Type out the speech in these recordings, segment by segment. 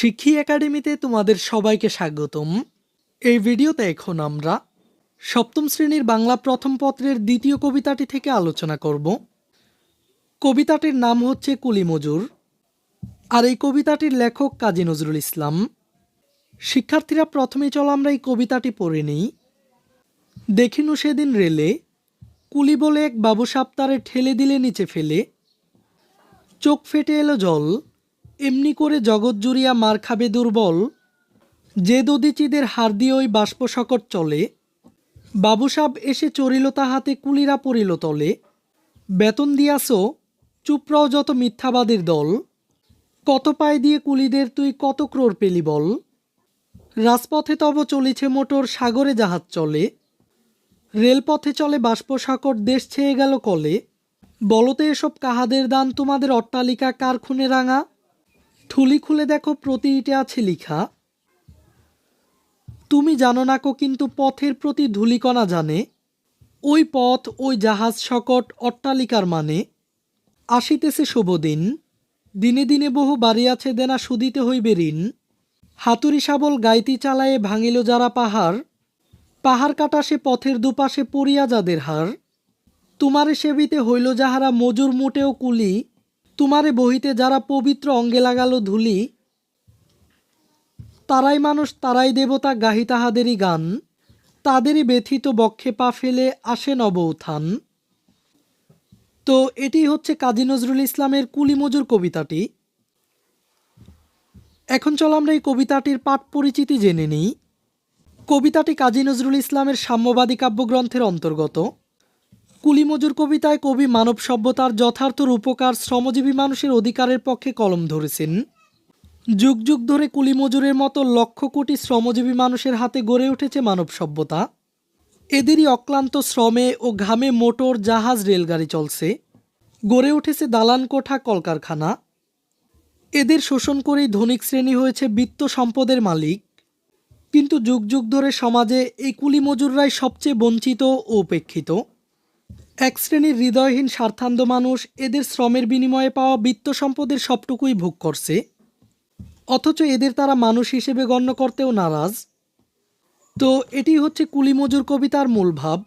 শিক্ষী একাডেমিতে তোমাদের সবাইকে স্বাগতম। এই ভিডিওতে এখন আমরা সপ্তম শ্রেণির বাংলা প্রথম পত্রের দ্বিতীয় কবিতাটি থেকে আলোচনা করব। কবিতাটির নাম হচ্ছে কুলি মজুর আর এই কবিতাটির লেখক কাজী নজরুল ইসলাম। শিক্ষার্থীরা প্রথমেই চলো আমরা এই কবিতাটি পড়ে নিই। দেখিনু সেদিন রেলে, কুলি বলে এক বাবু সাপ্তারে ঠেলে দিলে নিচে ফেলে। চোখ ফেটে এলো জল এমনি করে জগৎ জুড়িয়া মার খাবে দুর্বল। যে দদিচিদের হার দিয়ে ওই বাষ্পসকট চলে বাবুসাব এসে চড়িল তাহাতে কুলিরা পড়িল তলে। বেতন দিয়াছ চুপরাও যত মিথ্যাবাদের দল। কত পায় দিয়ে কুলিদের তুই কত ক্রোর পেলি বল। রাজপথে তব চলিছে মোটর সাগরে জাহাজ চলে। রেলপথে চলে বাষ্পসাকট দেশ ছেয়ে গেল কলে। বলতে এসব কাহাদের দান তোমাদের অট্টালিকা কার খুনে রাঙা। ঠুলি খুলে দেখো প্রতি ইটে আছে লিখা তুমি জানো না কো কিন্তু পথের প্রতি ধূলিকণা জানে। ওই পথ, ওই জাহাজ সকট অট্টালিকার মানে। আসিতেছে শুভ দিন, দিনে দিনে বহু বাড়ি আছে দেনা সুদিতে হইবে ঋণ। হাতুড়ি শাবল গাইতি চালায়ে ভাঙিল যারা পাহাড় পাহাড় কাটা সে পথের দুপাশে পড়িয়া যাদের হার। তোমারে সেবিতে হইল যাহারা মজুর মোটেও কুলি তোমারে বহিতে যারা পবিত্র অঙ্গে লাগালো ধুলি, তারাই মানুষ, তারাই দেবতা গাহি তাহাদেরই গান। তাদেরই ব্যথিত বক্ষে পা ফেলে আসে নব উত্থান। তো এটি হচ্ছে কাজী নজরুল ইসলামের কুলিমজুর কবিতাটি। এখন চলো আমরা এই কবিতাটির পাঠ পরিচিতি জেনে নিই। কবিতাটি কাজী নজরুল ইসলামের সাম্যবাদী কাব্যগ্রন্থের অন্তর্গত। কুলিমজুর কবিতায় কবি মানব সভ্যতার যথার্থ রূপকার শ্রমজীবী মানুষের অধিকারের পক্ষে কলম ধরেছেন। যুগ যুগ ধরে কুলিমজুরের মতো লক্ষ কোটি শ্রমজীবী মানুষের হাতে গড়ে উঠেছে মানব সভ্যতা। এদেরই অক্লান্ত শ্রমে ও ঘামে মোটর, জাহাজ, রেলগাড়ি চলছে। গড়ে উঠেছে দালান কোঠা কলকারখানা। এদের শোষণ করেই ধনিক শ্রেণি হয়েছে বিত্ত সম্পদের মালিক। কিন্তু যুগ যুগ ধরে সমাজে এই কুলি মজুররাই সবচেয়ে বঞ্চিত ও উপেক্ষিত। এক শ্রেণির হৃদয়হীন, স্বার্থান্ধ মানুষ এদের শ্রমের বিনিময়ে পাওয়া বিত্ত সম্পদের সবটুকুই ভোগ করছে। অথচ এদের তারা মানুষ হিসেবে গণ্য করতেও নারাজ। তো এটি হচ্ছে কুলিমজুর কবিতার মূল ভাব।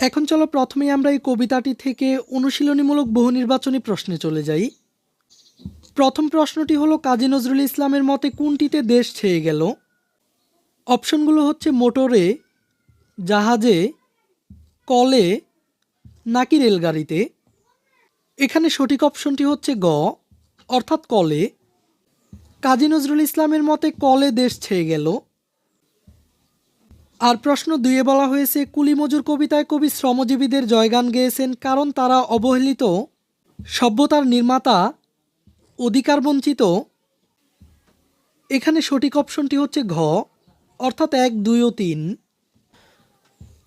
এখন চলো প্রথমে আমরা এই কবিতাটি থেকে অনুশীলনীমূলক বহু নির্বাচনী প্রশ্নে চলে যাই। প্রথম প্রশ্নটি হলো, কাজী নজরুল ইসলামের মতে কোনটিতে দেশ ছেয়ে গেল? অপশনগুলো হচ্ছে মোটরে, জাহাজে কলে নাকি রেলগাড়িতে? এখানে সঠিক অপশনটি হচ্ছে গ, অর্থাৎ কলে। কাজী নজরুল ইসলামের মতে কলে দেশ ছেয়ে গেল। আর প্রশ্ন দুইয়ে বলা হয়েছে, কুলিমজুর কবিতায় কবি শ্রমজীবীদের জয়গান গেয়েছেন কারণ তারা অবহেলিত, সভ্যতার নির্মাতা, অধিকার বঞ্চিত। এখানে সঠিক অপশনটি হচ্ছে ঘ, অর্থাৎ এক, দুই ও তিন।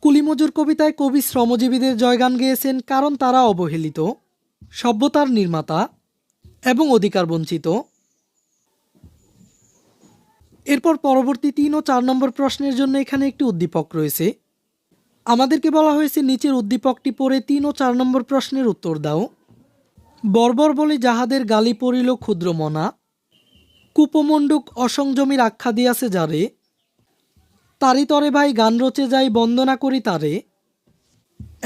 কুলিমজুর কবিতায় কবি শ্রমজীবীদের জয়গান গেয়েছেন কারণ তারা অবহেলিত, সভ্যতার নির্মাতা এবং অধিকার বঞ্চিত। এরপর পরবর্তী তিন ও চার নম্বর প্রশ্নের জন্য এখানে একটি উদ্দীপক রয়েছে। আমাদেরকে বলা হয়েছে, নিচের উদ্দীপকটি পড়ে তিন ও চার নম্বর প্রশ্নের উত্তর দাও। বর্বর বলে যাহাদের গালি পড়িল ক্ষুদ্র মনা, কুপমণ্ডুক অসংযমীর আখ্যা দিয়াছে যারে তারি তরে ভাই গান রচে যাই বন্দনা করি তারে।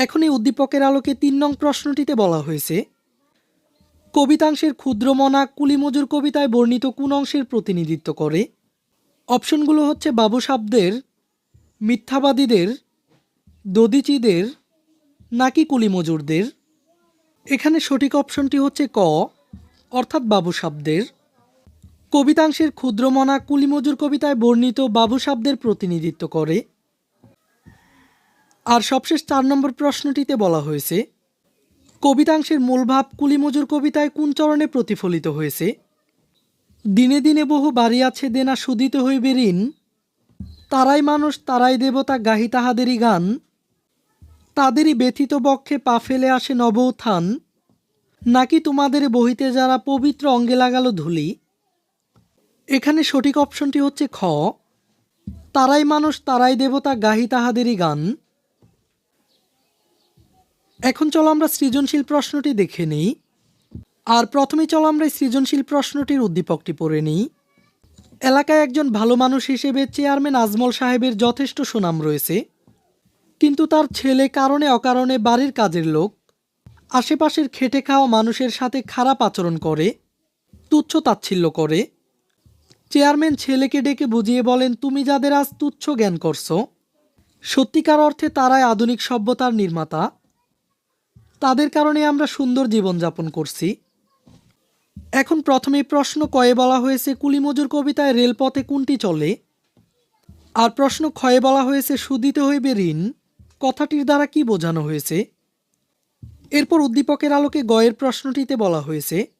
এখন এই উদ্দীপকের আলোকে তিন নং প্রশ্নটিতে বলা হয়েছে, কবিতাংশের ক্ষুদ্রমনা কুলিমজুর কবিতায় বর্ণিত কোন অংশের প্রতিনিধিত্ব করে? অপশনগুলো হচ্ছে বাবু সাবদের, মিথ্যাবাদীদের, দদিচিদের, নাকি কুলিমজুরদের? এখানে সঠিক অপশনটি হচ্ছে ক, অর্থাৎ বাবু শব্দের কবিতাংশের ক্ষুদ্রমনা কুলিমজুর কবিতায় বর্ণিত বাবু শব্দের প্রতিনিধিত্ব করে। আর সবশেষ চার নম্বর প্রশ্নটিতে বলা হয়েছে, কবিতাংশের মূলভাব কুলিমজুর কবিতায় কোন চরণে প্রতিফলিত হয়েছে? দিনে দিনে বহু বাড়ি আছে, দেনা সুদিতে হইবে ঋণ। তারাই মানুষ, তারাই দেবতা, গাহি তাহাদেরই গান। তাদেরই ব্যথিত বক্ষে পা ফেলে আসে নব উত্থান। নাকি তোমাদের বহিতে যারা পবিত্র অঙ্গে লাগালো ধুলি? এখানে সঠিক অপশনটি হচ্ছে খ। তারাই মানুষ, তারাই দেবতা, গাহি তাহাদেরই গান। এখন চলো আমরা সৃজনশীল প্রশ্নটি দেখে নিই। আর প্রথমে চলো আমরা সৃজনশীল প্রশ্নটির উদ্দীপকটি পড়ে নিই। এলাকায় একজন ভালো মানুষ হিসেবে চেয়ারম্যান আজমল সাহেবের যথেষ্ট সুনাম রয়েছে। কিন্তু তার ছেলে কারণে অকারণে বাড়ির কাজের লোক। আশেপাশের খেটে খাওয়া মানুষের সাথে খারাপ আচরণ করে, তুচ্ছ তাচ্ছিল্য করে। চেয়ারম্যান ছেলেকে ডেকে বুঝিয়ে বলেন, তুমি যাদের আজ তুচ্ছ জ্ঞান করছ, সত্যিকার অর্থে তারাই আধুনিক সভ্যতার নির্মাতা। তাদের কারণে আমরা সুন্দর জীবনযাপন করছি। এখন প্রথমেই প্রশ্ন কয়ে বলা হয়েছে, কুলিমজুর কবিতায় রেলপথে কোনটি চলে? আর প্রশ্ন ক্ষয়ে বলা হয়েছে, সুদিতে হইবে ঋণ। কথাটির দ্বারা কি বোঝানো হয়েছে? এরপর উদ্দীপকের আলোকে গয়ের প্রশ্নটিতে বলা হয়েছে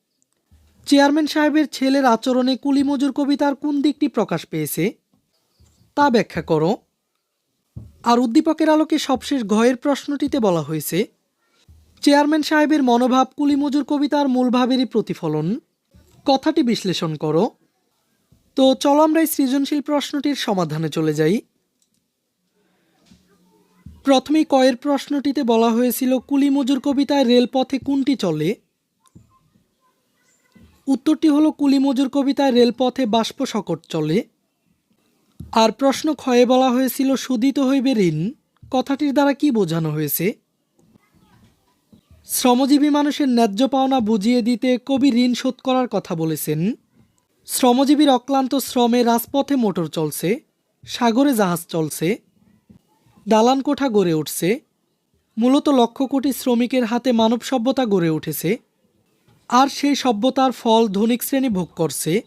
চেয়ারম্যান সাহেবের ছেলের আচরণে কুলিমজুর কবিতার কোন দিকটি প্রকাশ পেয়েছে? তা ব্যাখ্যা করো। আর উদ্দীপকের আলোকে সবশেষ ঘয়ের প্রশ্নটিতে বলা হয়েছে, চেয়ারম্যান সাহেবের মনোভাব কুলিমজুর কবিতার মূলভাবেরই প্রতিফলন। কথাটি বিশ্লেষণ করো। তো চলো আমরা এই সৃজনশীল প্রশ্নটির সমাধানে চলে যাই। প্রথমেই কয়ের প্রশ্নটিতে বলা হয়েছিল, কুলিমজুর কবিতায় রেলপথে কোনটি চলে? উত্তরটি হলো কুলিমজুর কবিতায় রেলপথে বাষ্প শকট চলে। আর প্রশ্ন ক্ষয়ে বলা হয়েছিল, সুদিত হইবে ঋণ? কথাটির দ্বারা কি বোঝানো হয়েছে? শ্রমজীবী মানুষের ন্যায্য পাওনা বুঝিয়ে দিতে কবি ঋণ শোধ করার কথা বলেছেন। শ্রমজীবীর অক্লান্ত শ্রমে রাজপথে মোটর চলছে, সাগরে জাহাজ চলছে দালান কোঠা গড়ে উঠছে, মূলত লক্ষ কোটি শ্রমিকের হাতে মানব সভ্যতা গড়ে উঠেছে। আর সেই সভ্যতার ফল ধনিক শ্রেণি ভোগ করছে।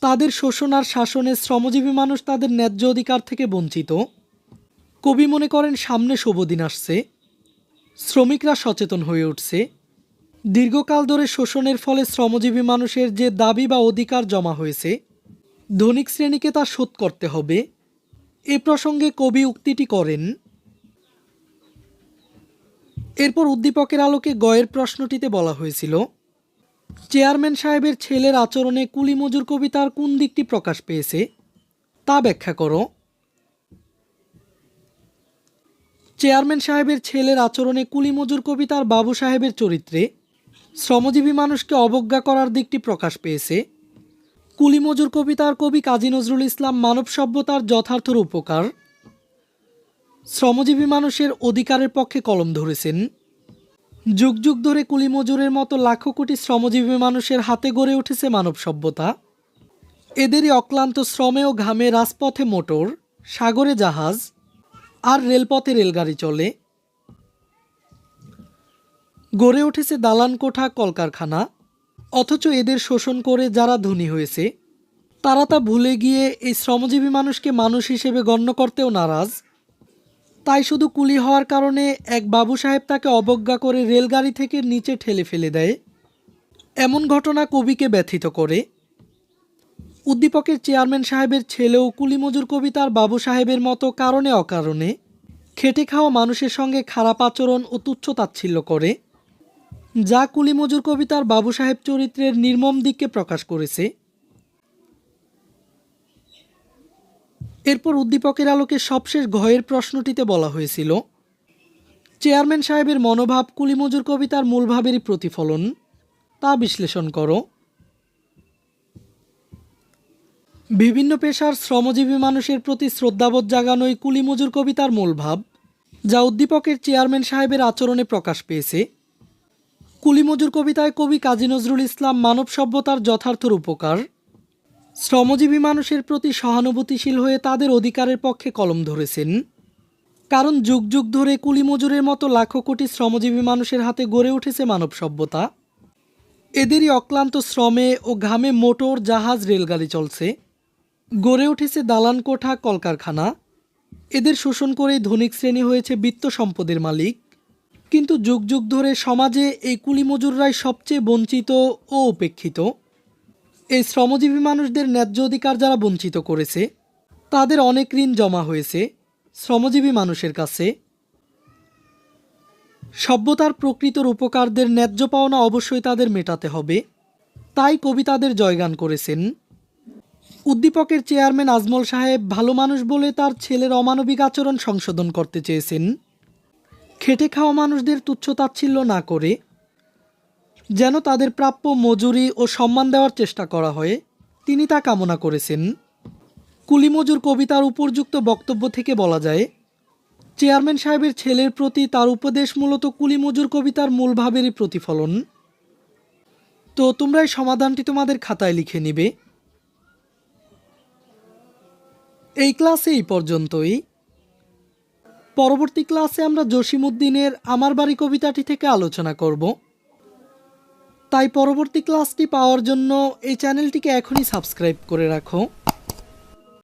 তাদের শোষণ আর শাসনে শ্রমজীবী মানুষ তাদের ন্যায্য অধিকার থেকে বঞ্চিত। কবি মনে করেন, সামনে শুভদিন আসছে। শ্রমিকরা সচেতন হয়ে উঠছে। দীর্ঘকাল ধরে শোষণের ফলে শ্রমজীবী মানুষের যে দাবি বা অধিকার জমা হয়েছে, ধনিক শ্রেণীকে তা শোধ করতে হবে। এ প্রসঙ্গে কবি উক্তিটি করেন এরপর উদ্দীপকের আলোকে গয়ের প্রশ্নটিতে বলা হয়েছিল, চেয়ারম্যান সাহেবের ছেলের আচরণে কুলিমজুর কবিতার কোন দিকটি প্রকাশ পেয়েছে, তা ব্যাখ্যা করো। চেয়ারম্যান সাহেবের ছেলের আচরণে কুলিমজুর কবিতার বাবু সাহেবের চরিত্রে শ্রমজীবী মানুষকে অবজ্ঞা করার দিকটি প্রকাশ পেয়েছে, কুলিমজুর কবিতার কবি কাজী নজরুল ইসলাম মানব সভ্যতার যথার্থ উপকার শ্রমজীবী মানুষের অধিকারের পক্ষে কলম ধরেছেন। যুগ যুগ ধরে কুলিমজুরের মতো লাখো কোটি শ্রমজীবী মানুষের হাতে গড়ে উঠেছে মানব সভ্যতা। এদেরই অক্লান্ত শ্রমে ও ঘামে রাজপথে মোটর, সাগরে জাহাজ আর রেলপথে রেলগাড়ি চলে। গড়ে উঠেছে দালান কোঠা কলকারখানা, অথচ এদের শোষণ করে যারা ধনী হয়েছে, তারা তা ভুলে গিয়ে এই শ্রমজীবী মানুষকে মানুষ হিসেবে গণ্য করতেও নারাজ। তাই শুধু কুলি হওয়ার কারণে এক বাবু সাহেব তাকে অবজ্ঞা করে রেলগাড়ি থেকে নিচে ঠেলে ফেলে দেয়। এমন ঘটনা কবিকে ব্যথিত করে। উদ্দীপকের চেয়ারম্যান সাহেবের ছেলেও কুলিমজুর কবিতার বাবু সাহেবের মতো কারণে অকারণে খেটে খাওয়া মানুষের সঙ্গে খারাপ আচরণ ও তুচ্ছ তাচ্ছিল্য করে, যা কুলিমজুর কবিতার বাবু সাহেব চরিত্রের নির্মম দিককে প্রকাশ করেছে। এরপর উদ্দীপকের আলোকে সবশেষ ঘয়ের প্রশ্নটিতে বলা হয়েছিল, চেয়ারম্যান সাহেবের মনোভাব কুলিমজুর কবিতার মূলভাবেরই প্রতিফলন। তা বিশ্লেষণ করো। বিভিন্ন পেশার শ্রমজীবী মানুষের প্রতি শ্রদ্ধাবোধ জাগানোই কুলিমজুর কবিতার মূলভাব যা উদ্দীপকের চেয়ারম্যান সাহেবের আচরণে প্রকাশ পেয়েছে। কুলিমজুর কবিতায় কবি কাজী নজরুল ইসলাম মানব সভ্যতার যথার্থ উপকার শ্রমজীবী মানুষের প্রতি সহানুভূতিশীল হয়ে তাদের অধিকারের পক্ষে কলম ধরেছেন। কারণ যুগ যুগ ধরে কুলিমজুরের মতো লাখো কোটি শ্রমজীবী মানুষের হাতে গড়ে উঠেছে মানব সভ্যতা। এদেরই অক্লান্ত শ্রমে ও ঘামে মোটর, জাহাজ, রেলগাড়ি চলছে। গড়ে উঠেছে দালান কোঠা কলকারখানা। এদের শোষণ করেই ধনিক শ্রেণি হয়েছে বিত্ত সম্পদের মালিক। কিন্তু যুগ যুগ ধরে সমাজে এই কুলিমজুররাই সবচেয়ে বঞ্চিত ও উপেক্ষিত। এই শ্রমজীবী মানুষদের ন্যায্য অধিকার যারা বঞ্চিত করেছে, তাদের অনেক ঋণ জমা হয়েছে শ্রমজীবী মানুষের কাছে। সভ্যতার প্রকৃত উপকারদের ন্যায্য পাওনা অবশ্যই তাদের মেটাতে হবে। তাই কবি তাদের জয়গান করেছেন। উদ্দীপকের চেয়ারম্যান আজমল সাহেব ভালো মানুষ বলে তার ছেলের অমানবিক আচরণ সংশোধন করতে চেয়েছেন। খেটে খাওয়া মানুষদের তুচ্ছ তাচ্ছিল্য না করে যেন তাদের প্রাপ্য মজুরি ও সম্মান দেওয়ার চেষ্টা করা হয় তিনি তা কামনা করেছেন। কুলিমজুর কবিতার উপর্যুক্ত বক্তব্য থেকে বলা যায়, চেয়ারম্যান সাহেবের ছেলের প্রতি তার উপদেশ মূলত কুলিমজুর কবিতার মূল ভাবেরই প্রতিফলন। তো তোমরা এই সমাধানটি তোমাদের খাতায় লিখে নিবে। এই ক্লাসে এই পর্যন্তই। পরবর্তী ক্লাসে আমরা জসিমুদ্দিনের আমার বাড়ি কবিতাটি থেকে আলোচনা করব। তাই পরবর্তী ক্লাসটি পাওয়ার জন্য এই চ্যানেলটিকে এখনই সাবস্ক্রাইব করে রাখো।